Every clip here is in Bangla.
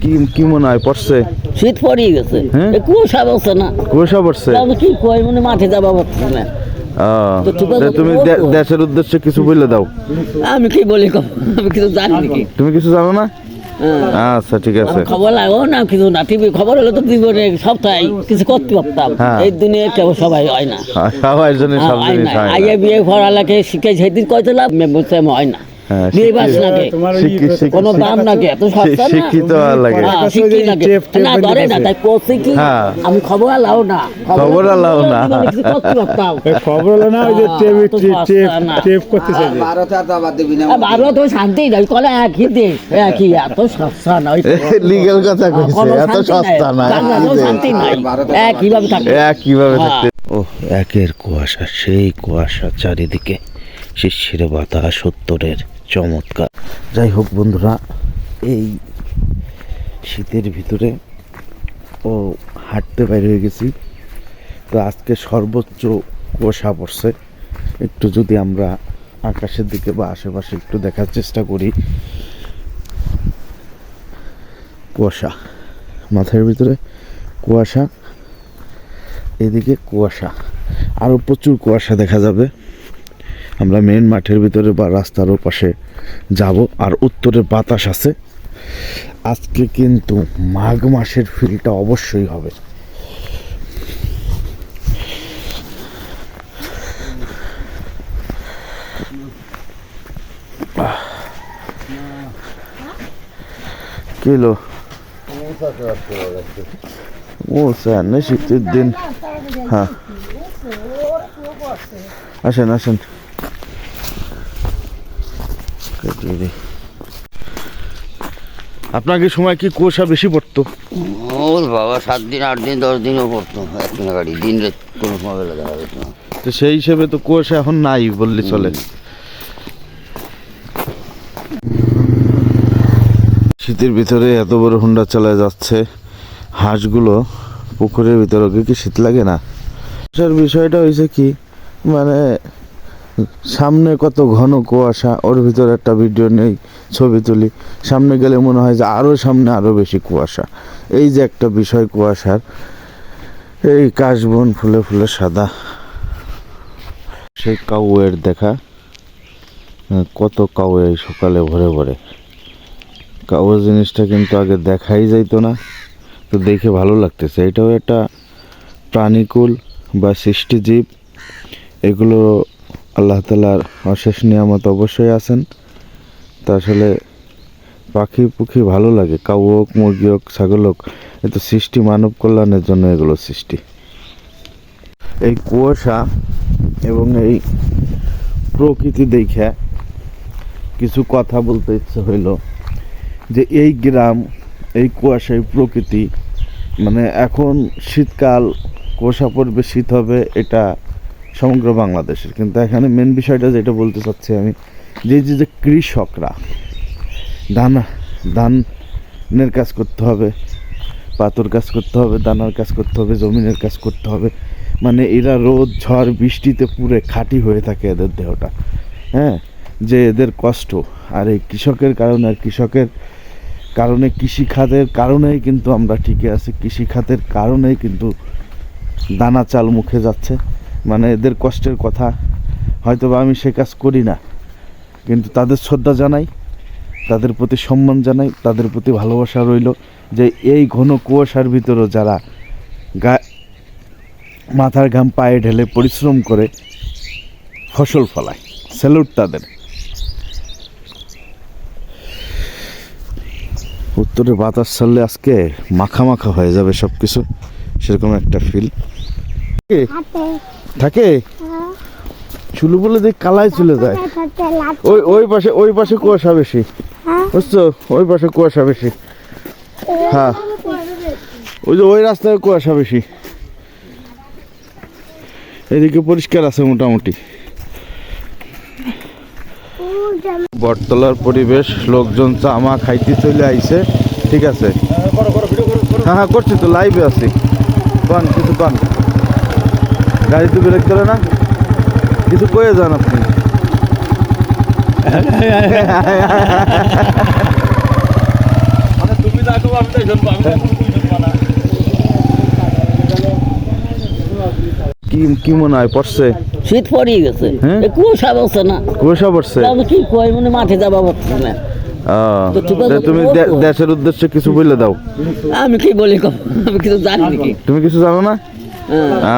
কি কি মনে হয় পড়ছে? শীত পড়িয়ে গেছে। হ্যাঁ? কুয়াশা বসছে না। কুয়াশা পড়ছে? আমি কি কই মানে মাঠে যাবা পারছি না? তুমি দেশের উদ্দেশ্যে কিছু বলে দাও। আমি কি বলি আমি কিছু জানি নাকি? তুমি কিছু জানো না? হ্যাঁ। আচ্ছা ঠিক আছে। খবর লাগো না কিছু না? টিভি খবর হলে তো জীবনে সপ্তাহে কিছু করতে পারতাম। হ্যাঁ। এই দুনিয়া কেউ সবাই হয় না। সবাই জন্য সব জিনিস হয় না। আইয়ে বিয়ে পড়ালেখে শিখে সেদিন কয়তে লাভ হয় না। না। আমি খবর আলাও না। খবর আলাও না। খবর ওই যে টেপ ভারত ও শান্তি নাই কলে একই দেশ। একই এত সস্তা নয় লিগেল কথা কইছে এত শান্তি সস্তা না নাই। বাংলাদেশেও শান্তি নাই। একইভাবে থাকে এক কীভাবে হ্যাঁ। থাকতে ও একের কুয়াশা সেই কুয়াশা চারিদিকে। শিশিরে বাতাস সত্তরের চমৎকার। যাই হোক বন্ধুরা, এই শীতের ভিতরে ও হাঁটতে বাইরে হয়ে গেছি। তো আজকে সর্বোচ্চ কুয়াশা পড়ছে। একটু যদি আমরা আকাশের দিকে বা আশেপাশে একটু দেখার চেষ্টা করি। কুয়াশা, মাথার ভিতরে কুয়াশা, এদিকে কুয়াশা। আরও প্রচুর কুয়াশা দেখা যাবে। আমরা মেন মাঠের ভিতরে বা রাস্তার পাশে যাব, আর উত্তরে বাতাস আছে। আজকে কিন্তু মাঘ মাসের ফিলটা অবশ্যই হবে। কিলো শীতের দিন। হ্যাঁ। আসেন আসেন। দিই। আপনার সময় কি কুয়াশা বেশি পড়তো? ওর বাবা সাত দিন আট দিন দশ দিনও পড়তো। একদিনে গাড়ি দিন রাত কোনো মোবাইলে দেখা যেত না। তো সেই হিসেবে তো কুয়াশা এখন নাই বললে চলে। শীতের ভিতরে এত বড় হুন্ডা চালায় যাচ্ছে হাঁসগুলো পুকুরের ভিতরে কি শীত লাগে না? বিষয়টা হয়েছে কি মানে সামনে কত ঘন কুয়াশা, ওর ভিতরে একটা ভিডিও নেই, ছবি তুলি। সামনে গেলে মনে হয় যে আরও সামনে আরও বেশি কুয়াশা। এই যে একটা বিষয় কুয়াশার, এই কাশবন ফুলে ফুলে সাদা। সেই কাউয়ের দেখা কত কাউ এই সকালে ভরে ভরে। কাউ জিনিসটা কিন্তু আগে দেখাই যাইতো না, তো দেখে ভালো লাগতেছে। এটাও একটা প্রাণীকুল বা সৃষ্টিজীব, এগুলো আল্লাহ তালার অশেষ নিয়ামত অবশ্যই আছেন। তা আসলে পাখি পুখি ভালো লাগে, কাউ হোক, মুরগি হোক, ছাগল হোক, এ তো সৃষ্টি মানব কল্যাণের জন্য এগুলো সৃষ্টি। এই কুয়াশা এবং এই প্রকৃতি দেখে কিছু কথা বলতে ইচ্ছে হইল যে এই গ্রাম, এই কুয়াশা, এই প্রকৃতি মানে এখন শীতকাল, কুয়াশা পড়বে, শীত হবে, এটা সমগ্র বাংলাদেশের। কিন্তু এখানে মেন বিষয়টা যেটা বলতে চাচ্ছি আমি, যে যে যে কৃষকরা ধান, ধানের কাজ করতে হবে, পাথর কাজ করতে হবে, দানার কাজ করতে হবে, জমিনের কাজ করতে হবে মানে এরা রোদ, ঝড়, বৃষ্টিতে পুরে খাঁটি হয়ে থাকে এদের দেহটা। হ্যাঁ যে এদের কষ্ট। আর এই কৃষকের কারণে, আর কৃষকের কারণে কৃষিখাতের কারণেই কিন্তু আমরা ঠিকই আছি। কৃষিখাতের কারণেই কিন্তু দানা চাল মুখে যাচ্ছে। মানে এদের কষ্টের কথা। হয়তো বা আমি সে কাজ করি না। কিন্তু তাদের শ্রদ্ধা জানাই, তাদের প্রতি সম্মান জানাই, তাদের প্রতি ভালোবাসা রইল যে এই ঘন কুয়াশার ভিতরেও যারা গা মাথার ঘাম পায়ে ঢেলে পরিশ্রম করে ফসল ফলায়। স্যালুট তাদের। উত্তরে বাতাস ছাড়লে আজকে মাখা মাখা হয়ে যাবে সব কিছু সেরকম একটা ফিল থাকে? চুলু বলে দেখ কালায় চলে যায়। ওই ওই পাশে ওই পাশে কুয়াশা বেশি। বুঝছ? ওই পাশে কুয়াশা বেশি। হ্যাঁ। ওই যে ওই রাস্তায় কুয়াশা বেশি। এদিকে পরিষ্কার আছে মোটামুটি। বটতলার পরিবেশ লোকজন চামা খাইতে চলে আইছে ঠিক আছে? হ্যাঁ হ্যাঁ করছি তো লাইভে আছি। কন কিছু কন গাড়ি তো ব্রেক করে না। কিছু কয়ে যান আপনি। কি কি মনে হয় পড়ছে? শীত পড়িয়ে গেছে। হ্যাঁ? কুয়াশা বলছে না। কুয়াশা পড়ছে? আমি কি কই? মানে মাঠে যাবা বলছে না। তুমি। দেশের উদ্দেশ্যে কিছু বলে দাও। আমি কি বলি? আমি কিছু জানি তুমি কিছু জানো না।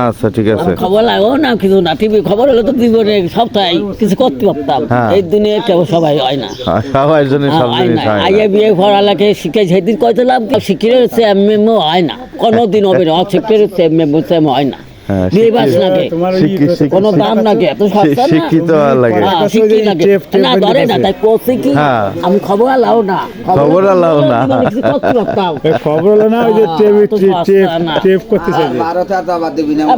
আচ্ছা ঠিক আছে। খবর লাগো না কিছু না টিভি খবর হলে তো জীবনে সপ্তাহে কিছু করতে পারতাম। হ্যাঁ। এই দুনিয়া কেউ সবাই হয় না। সবাই জন্য সব হয় জিনিস না। হয় আইয়া বিয়ে পড়ালেখে শিখে সেদিন শিখে শিখিয়ে এমএমও হয় না। কোনোদিন হবে না শিখিয়ে সেম এমএমও হয় না। হ্যাঁ, সস্তা না। কি। আমি খবর আলাও খবর আলাও খবর ওই যে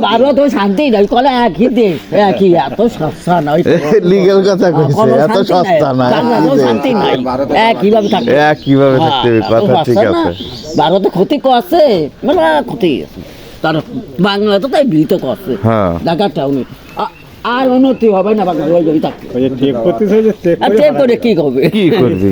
ভারতে শান্তি নাই কলে একই দেশ একই এত সস্তা নয় লিগেল কথা কইছে এত নাই। সস্তা না শান্তি নাই। থাকবে। থাকতে হ্যাঁ, কথা ঠিক আছে। ভারতে ক্ষতি করছে মানে ক্ষতি আছে। তার বাংলা তো তাই বিহিত করছে। হ্যাঁ। ঢাকা টাউনে আ- আর উন্নতি হবে না বাংলা ওই টেপ করে করে কি করবে? কি করবি?